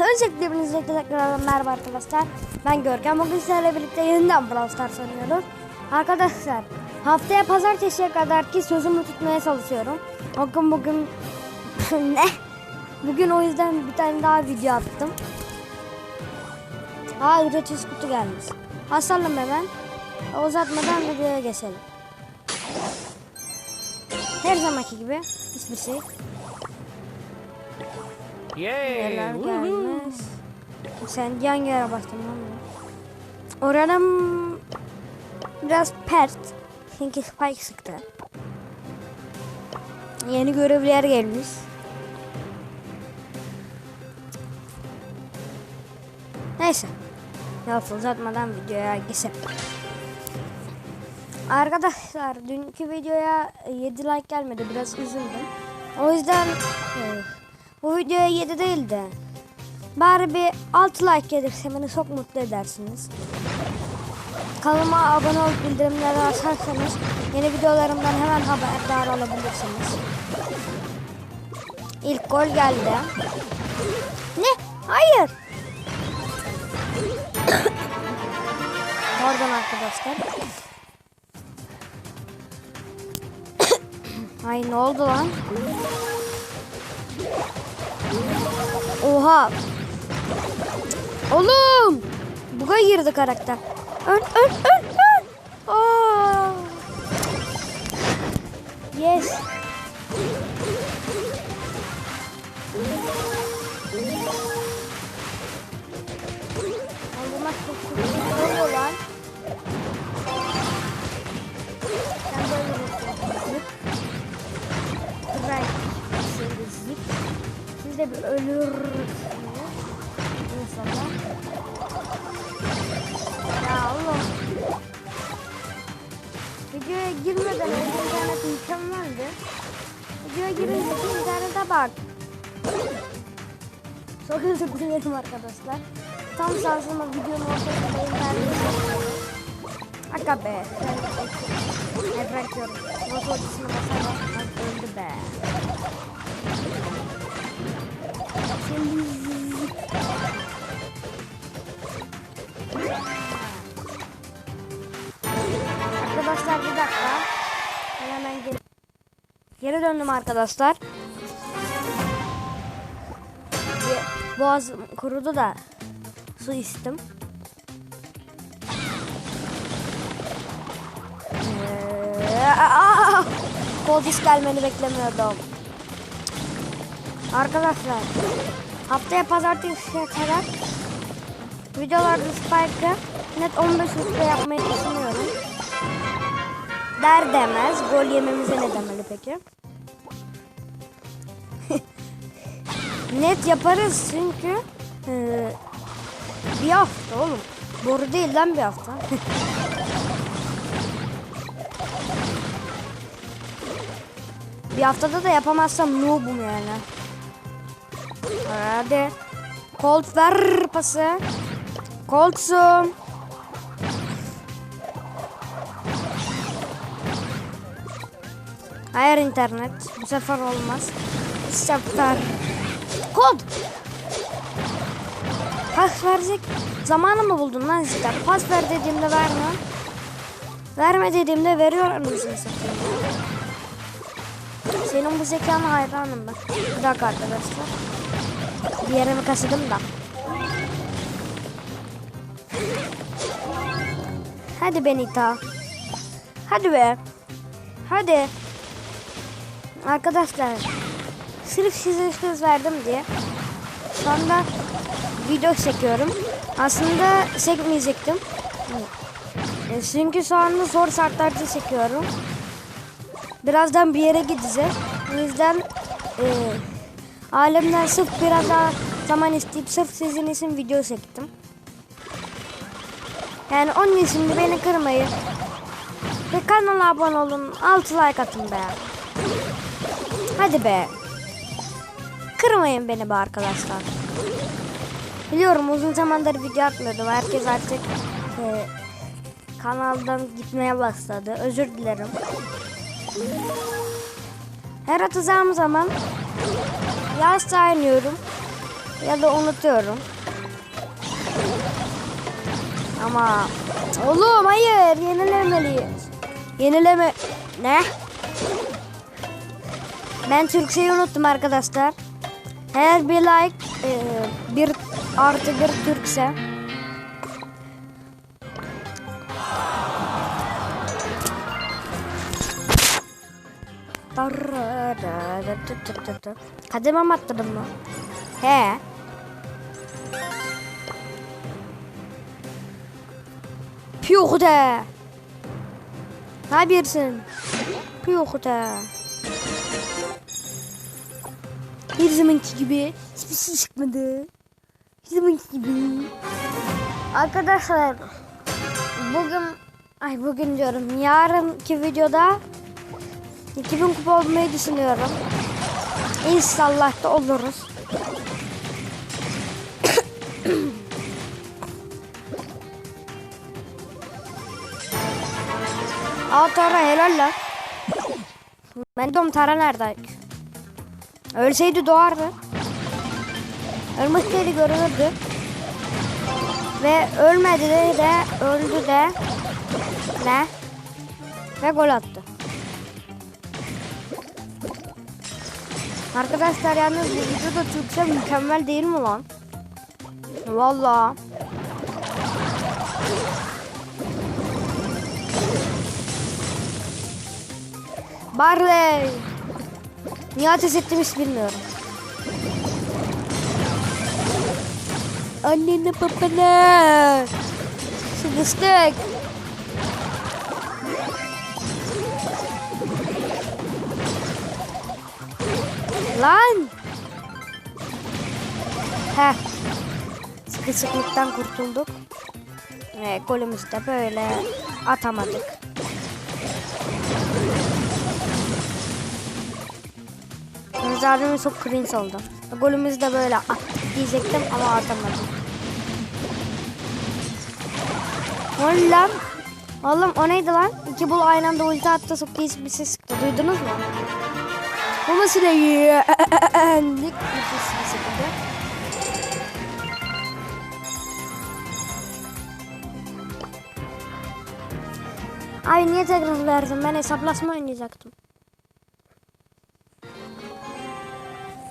Öncelikle hepinize tekrar merhaba arkadaşlar. Ben Görkem. Bugün sizlerle birlikte yeniden Brawl Stars oynuyoruz. Arkadaşlar haftaya pazartesiye kadar ki sözümü tutmaya çalışıyorum. Bakın bugün ne? Bugün o yüzden bir tane daha video attım. Aa ücretsiz kutu gelmiş. Basalım hemen. Uzatmadan videoya geçelim. Her zamanki gibi hiçbir şey. Neler Yay! gelmiş. Sen hangi yere bastın lan? Oranın biraz pert. Çünkü spike sıktı. Yeni görevliler gelmiş. Neyse. Lafı uzatmadan videoya geçelim. Arkadaşlar dünkü videoya 7 like gelmedi. Biraz üzüldüm. O yüzden e, bu videoya 7 değil de bari bir 6 like gelirse beni çok mutlu edersiniz. Kanalıma abone olup bildirimleri açarsanız yeni videolarımdan hemen haberdar olabilirsiniz. İlk gol geldi. Ne? Hayır. Pardon arkadaşlar. Ay ne oldu lan? Oha. Oğlum. Buga girdi karakter. Ön ön ön ön. Aa. Yes. Videoya girince de internete bak. Çok özür dilerim arkadaşlar. Tam sarsılma videonun ortasında internet. Aga be. Ben bırakıyorum. Motor odasına basar basmaz öldü be. Şimdi Arkadaşlar bir dakika. Geri, döndüm arkadaşlar. Bir Boğazım kurudu da su içtim. Ee! Kodis gelmeni beklemiyordum. Arkadaşlar haftaya pazartesiye kadar videolarda Spike'ı net 15 rütbe yapmayı düşünüyorum. Der demez gol yememize ne demeli peki? net yaparız çünkü e, bir hafta oğlum. Doğru değil lan bir hafta. Bir haftada da yapamazsam noobum yani. Hadi. Colt ver pası. Colt'sum. Hayır internet. Bu sefer olmaz. Bu sefer. Colt. Pas verecek zamanı mı buldun lan cidden? Pas ver dediğimde verme. Verme dediğimde veriyor satayım. Senin bu zekana hayranım ben. Bir dakika arkadaşlar. Bir yerimi kasıdım da. Hadi Benita. Hadi be. Hadi. Arkadaşlar. Sırf size söz verdim diye. Şu anda video çekiyorum. Aslında çekmeyecektim. E, Çünkü şu anda zor şartlarda çekiyorum. Birazdan bir yere gideceğiz. O yüzden e, alemden sırf biraz daha zaman isteyip sırf sizin için video çektim. Yani onun için de beni kırmayın. Ve kanala abone olun. 6 like atın be. Hadi be. Kırmayın beni be arkadaşlar. Biliyorum uzun zamandır video atmıyordum. Herkes artık e, kanaldan gitmeye başladı. Özür dilerim. Her atacağım zaman yavaşça iniyorum. Ya da unutuyorum. Ama oğlum hayır yenilemeliyiz. Yenileme ne? Ben Türkçeyi unuttum arkadaşlar. Her bir like e, bir artı bir Türkse. Kademe mi attırdın mı? He. Piyuh de. Ne yapıyorsun? Piyuh de. Bir zamanki gibi hiçbir şey çıkmadı. Bir zamanki gibi. Arkadaşlar bugün ay bugün diyorum yarınki videoda 2000 kupa olmayı düşünüyorum. İnşallah da oluruz. Aa Tara helal lan. Ben diyorum Tara nerede? Ölseydi doğardı. Ölmeseydi görülürdü. Ve ölmedi de, de öldü de ne? Ve gol attı. Arkadaşlar yalnız bu videoda Türkçe mükemmel değil mi lan? Vallahi. Barley. Niye ateş ettim hiç bilmiyorum. Annene babana. Sıkıştık. Lan. Heh. Sıkışıklıktan kurtulduk. Ve golümüzü de böyle atamadık. Abimiz çok cringe oldu. Golümüzü de böyle attık diyecektim ama atamadım. O lan. Oğlum o neydi lan? İki bul aynı anda ulti attı çok değişik bir ses çıktı. Duydunuz mu? Bu nasıl şekilde. Ay niye tekrar verdim? Ben hesaplaşma oynayacaktım.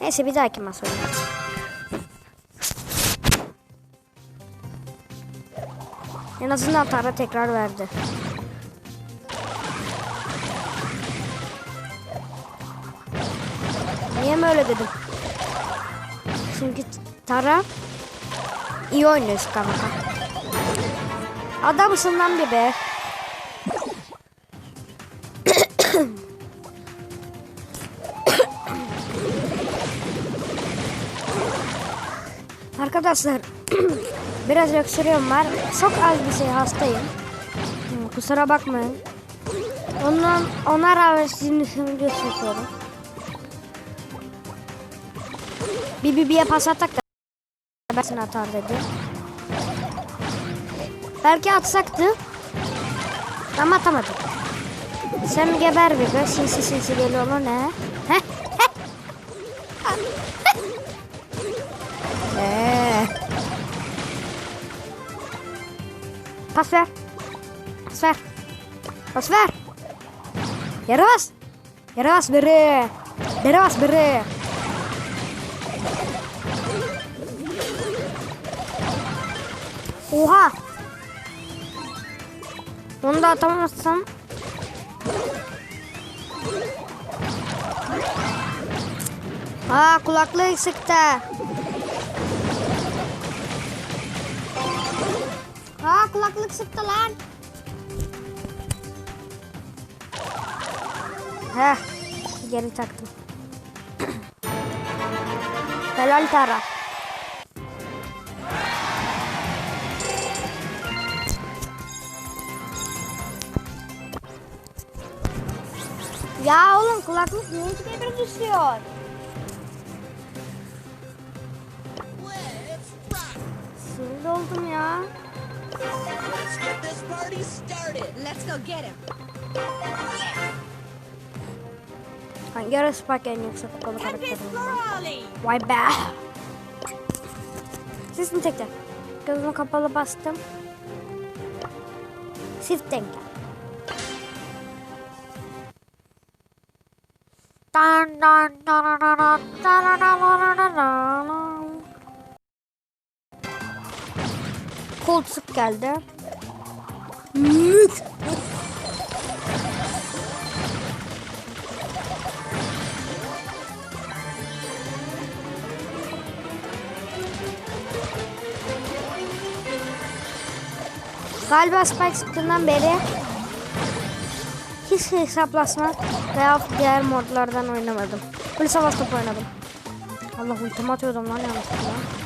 Neyse bir dahaki masa. En azından Tara tekrar verdi. Niye mi öyle dedim? Çünkü Tara iyi oynuyor şu kanka. Adamsın lan bir be. Arkadaşlar biraz öksürüyorum var. Çok az bir şey hastayım. Kusura bakmayın. Ondan ona rağmen sizin için video çekiyorum. Bir bibiye pas atak da ben atar dedi. Belki atsaktı. Ama atamadım. Sen geber bir be. Sinsi sinsi geliyor ne? Heh. Pas ver. Pas ver. Pas ver. Yere bas. Yere bas biri. Yere bas biri. Oha. Onu da atamazsam. Aa kulaklığı sıktı. Kulaklık sıktı lan. Heh. Geri taktım. Helal Tara. Ya oğlum kulaklık iki bir düşüyor? Sinir oldum ya. Let's get this party started. Let's go get him. Hangi ara Spike en yüksek okulu karakterim? Vay be. Sesini tekrar. Gözümü kapalı bastım. Shift denk gel. Dan dan dan dan dan dan dan dan dan sık geldi. Mük. Galiba Spike çıktığından beri hiç hesaplaşma veya diğer modlardan oynamadım. Savaş topu oynadım. Allah ultimi atıyordum lan yanlışlıkla.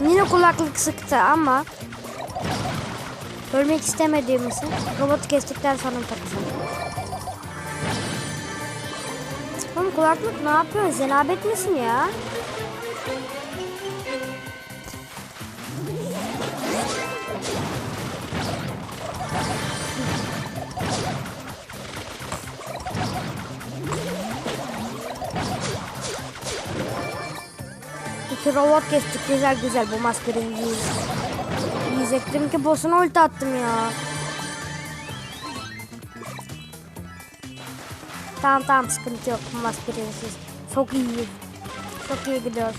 Yine kulaklık sıktı ama ölmek istemediğim için robotu kestikten sonra takacağım. Oğlum kulaklık ne yapıyor? Zenabet misin ya? İki robot kestik güzel güzel bu maç birinciyiz. Diyecektim ki boss'una ulti attım ya. Tamam tamam sıkıntı yok bu birinciyiz. Çok iyi. Çok iyi gidiyor.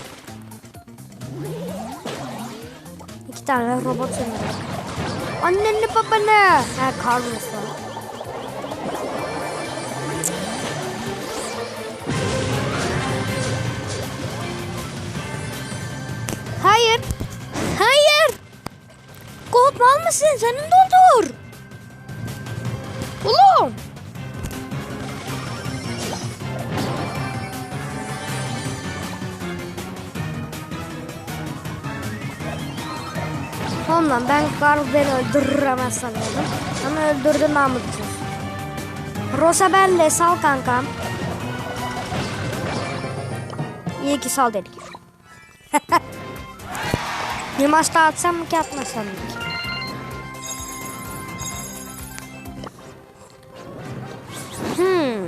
İki tane robot söndürdük. Annenli babanı. Ha Carlos Hayır. Hayır. Gold mal mısın? Senin doldur. Oğlum. Oğlum lan ben Carl beni öldüremez sanıyordum. Ama öldürdü namussuz. Rosa ben de sal kankam. İyi ki sal dedik. Bir maç daha atsam mı ki atmasam mı? Hmm.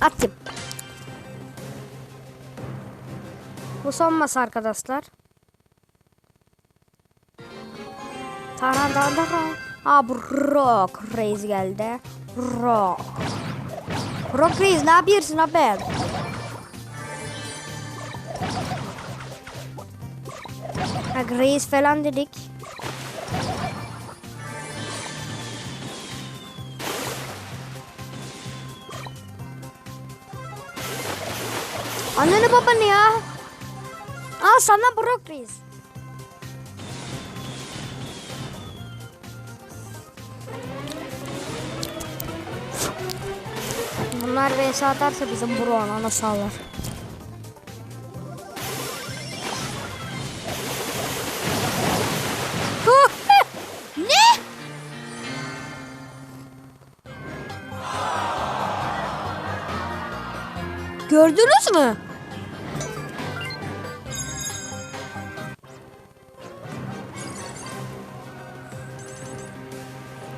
Attım. Bu son masa arkadaşlar. Taran taran taran. Aa bu Rock Reis geldi. Rock. Rock Reis ne yapıyorsun abi? Bak reis falan dedik. Anneni babanı ya. Al sana Brock reis. Bunlar vs atarsa bizim Brock'un ana sağlar. Gördünüz mü?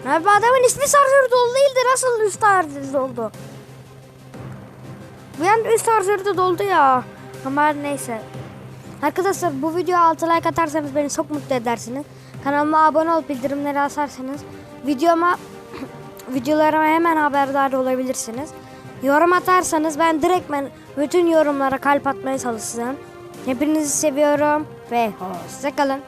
Abi adamın ismi sarjör dolu değildi. Nasıl üst sarjör doldu? Bir an üst doldu ya. Ama neyse. Arkadaşlar bu videoya 6 like atarsanız beni çok mutlu edersiniz. Kanalıma abone olup bildirimleri asarsanız videoma videolarıma hemen haberdar olabilirsiniz. Yorum atarsanız ben direktmen bütün yorumlara kalp atmaya çalışacağım. Hepinizi seviyorum ve hoşçakalın.